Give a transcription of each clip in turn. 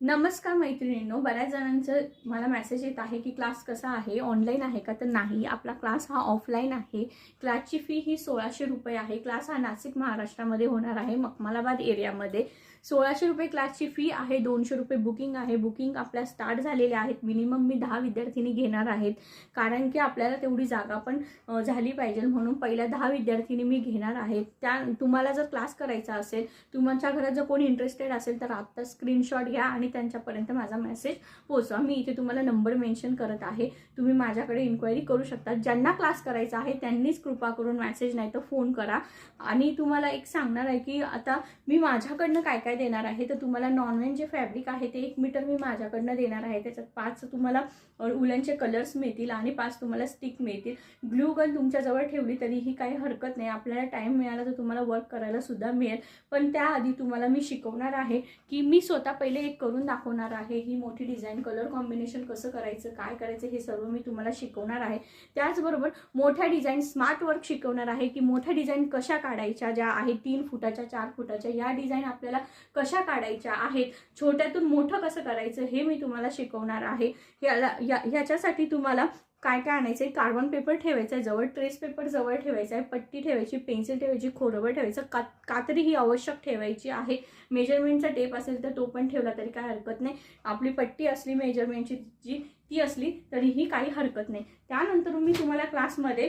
नमस्कार मैत्रिणींनो बऱ्याच जणांचं मला मेसेज येत आहे की क्लास कसा आहे? ऑनलाईन आहे का? तर नाही. आपला क्लास हा ऑफलाईन आहे. क्लासची फी ही सोळाशे रुपये आहे. क्लास हा नाशिक महाराष्ट्रामध्ये होणार आहे मखमालाबाद एरियामध्ये. सोळाशे रुपये क्लासची फी आहे दोनशे रुपये बुकिंग आहे. बुकिंग आपल्या स्टार्ट झालेले आहेत. मिनिमम मी दहा विद्यार्थिनी घेणार आहेत. कारण की आपल्याला तेवढी जागा पण झाली पाहिजे. म्हणून पहिल्या दहा विद्यार्थिनी मी घेणार आहे. त्या तुम्हाला जर क्लास करायचा असेल तुमच्या घरात जर कोणी इंटरेस्टेड असेल तर आत्ता स्क्रीनशॉट घ्या आणि त्यांच्यापर्यंत माझा मेसेज पोचवा मी इथे तुम्हाला नंबर मेन्शन करत आहे. तुम्ही माझ्याकडे इन्क्वायरी करू शकता. ज्यांना क्लास करायचा आहे त्यांनीच कृपा करून मेसेज नाही तर फोन करा. आणि तुम्हाला एक सांगणार आहे की आता मी माझ्याकडनं काय काय देणार आहे? तर तुम्हाला नॉनवेज जे फॅब्रिक आहे ते एक मीटर मी माझ्याकडनं देणार आहे. त्याच्यात पाच तुम्हाला उलनचे कलर्स मिळतील आणि पाच तुम्हाला स्टिक मिळतील. ग्लू गन तुमच्याजवळ ठेवली तरीही काही हरकत नाही. आपल्याला टाईम मिळाला तर तुम्हाला वर्क करायला सुद्धा मिळेल. पण त्याआधी तुम्हाला मी शिकवणार आहे की मी स्वतः पहिले एक करून दाखवणार आहे ही मोठी डिझाईन कलर कॉम्बिनेशन कसं करायचं काय करायचं हे सर्व मी तुम्हाला शिकवणार आहे. त्याचबरोबर मोठ्या डिझाईन स्मार्ट वर्क शिकवणार आहे की मोठ्या डिझाईन कशा काढायच्या ज्या आहेत तीन फुटाच्या चार फुटाच्या या डिझाईन आपल्याला कशा काढायच्या आहेत छोट्यातून मोठं कसं करायचं हे मी तुम्हाला शिकवणार आहे. याला या ह्याच्यासाठी तुम्हाला काय काय आणायचं आहे कार्बन पेपर ठेवायचा आहे जवळ ट्रेस पेपर जवळ ठेवायचा आहे पट्टी ठेवायची पेन्सिल ठेवायची खोडवळ ठेवायचं का कात्री ही आवश्यक ठेवायची आहे. मेजरमेंटचा टेप असेल तर तो पण ठेवला तरी काय हरकत नाही. आपली पट्टी असली मेजरमेंटची जी ती असली तरीही काही हरकत नाही. त्यानंतर मी तुम्हाला क्लासमध्ये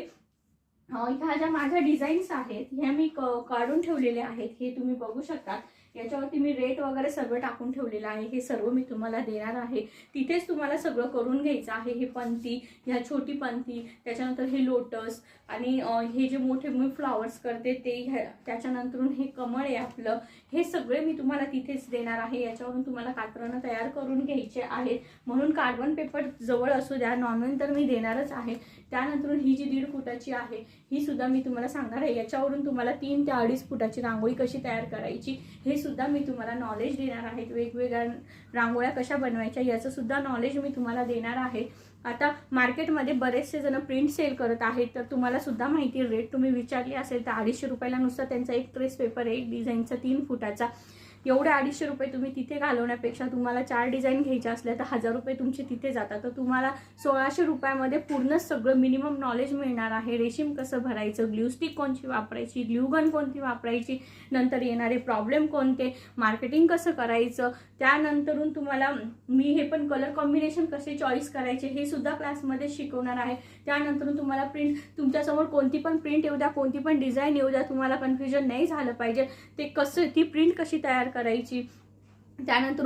ह्या ज्या माझ्या डिझाईन्स आहेत ह्या मी क काढून ठेवलेल्या आहेत हे तुम्ही बघू शकता. याच्यावरती मी रेट वगैरे सगळं टाकून ठेवलेलं आहे हे सर्व मी तुम्हाला देणार आहे. तिथेच तुम्हाला सगळं करून घ्यायचं आहे हे पंती ह्या छोटी पंती त्याच्यानंतर हे लोटस आणि हे जे मोठे मी फ्लॉवर्स करते ते ह्या त्याच्यानंतरून हे कमळ आहे आपलं हे सगळे मी तुम्हाला तिथेच देणार आहे. याच्यावरून तुम्हाला कात्रणं तयार करून घ्यायचे आहेत. म्हणून कार्बन पेपर जवळ असू द्या नॉनवेज तर मी देणारच आहे. त्यानंतर ही जी दीड फुटाची आहे ही सुद्धा मी तुम्हाला सांगणार आहे. याच्यावरून तुम्हाला तीन ते अडीच फुटाची रांगोळी कशी तयार करायची हे सुद्धा मी तुम्हाला नॉलेज देणार आहे. वेगवेगळ्या रांगोळ्या कशा बनवायच्या याचं सुद्धा नॉलेज मी तुम्हाला देणार आहे. आता मार्केटमध्ये बरेचसे जण प्रिंट सेल करत आहेत तर तुम्हाला सुद्धा माहिती रेट तुम्ही विचारली असेल तर अडीचशे रुपयाला नुसता त्यांचा एक ट्रेस पेपर एक डिझाईनचा तीन फुटाचा. एवढे अडीचशे रुपये तुम्ही तिथे घालवण्यापेक्षा तुम्हाला चार डिझाईन घ्यायच्या असल्या तर हजार रुपये तुमचे तिथे जातात. तर तुम्हाला सोळाशे रुपयामध्ये पूर्ण सगळं मिनिमम नॉलेज मिळणार आहे. रेशीम कसं भरायचं ग्ल्यू स्टिक कोणती वापरायची ग्ल्यूगन कोणती वापरायची नंतर येणारे प्रॉब्लेम कोणते मार्केटिंग कसं करायचं त्यानंतरून तुम्हाला मी हे पण कलर कॉम्बिनेशन कसे चॉईस करायचे हे सुद्धा क्लासमध्ये शिकवणार आहे. त्यानंतर तुम्हाला प्रिंट तुमच्यासमोर कोणती पण प्रिंट येऊ द्या कोणती पण डिझाईन येऊ द्या तुम्हाला कन्फ्युजन नाही झालं पाहिजे. ते कसं ती प्रिंट कशी तयार करायची. त्यानंतर